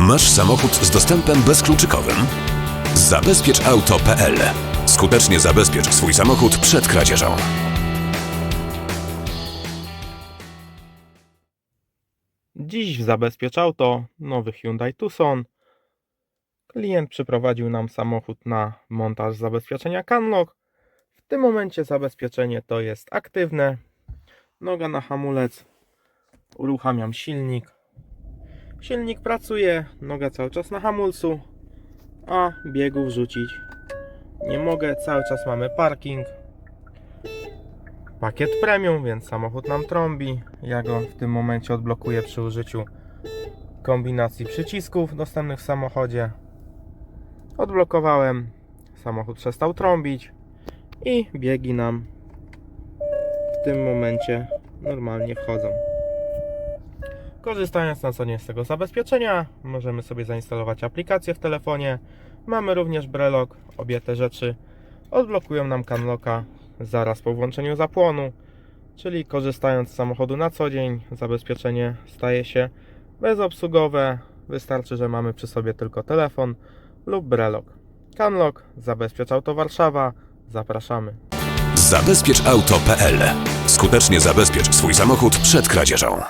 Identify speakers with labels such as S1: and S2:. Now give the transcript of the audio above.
S1: Masz samochód z dostępem bezkluczykowym? Zabezpieczauto.pl Skutecznie zabezpiecz swój samochód przed kradzieżą.
S2: Dziś w Zabezpiecz Auto nowy Hyundai Tucson. Klient przyprowadził nam samochód na montaż zabezpieczenia Canlock. W tym momencie zabezpieczenie to jest aktywne. Noga na hamulec. Uruchamiam silnik. Silnik pracuje, noga cały czas na hamulcu, a biegu wrzucić nie mogę. Cały czas mamy parking. Pakiet premium, więc samochód nam trąbi. Ja go w tym momencie odblokuję przy użyciu kombinacji przycisków dostępnych w samochodzie. Odblokowałem, samochód przestał trąbić i biegi nam w tym momencie normalnie wchodzą. Korzystając na co dzień z tego zabezpieczenia, możemy sobie zainstalować aplikację w telefonie. Mamy również Brelok, obie te rzeczy odblokują nam Canlocka zaraz po włączeniu zapłonu, czyli korzystając z samochodu na co dzień, zabezpieczenie staje się bezobsługowe. Wystarczy, że mamy przy sobie tylko telefon lub brelok. Canlock, zabezpiecz auto Warszawa, zapraszamy.
S1: Zabezpieczauto.pl Skutecznie zabezpiecz swój samochód przed kradzieżą.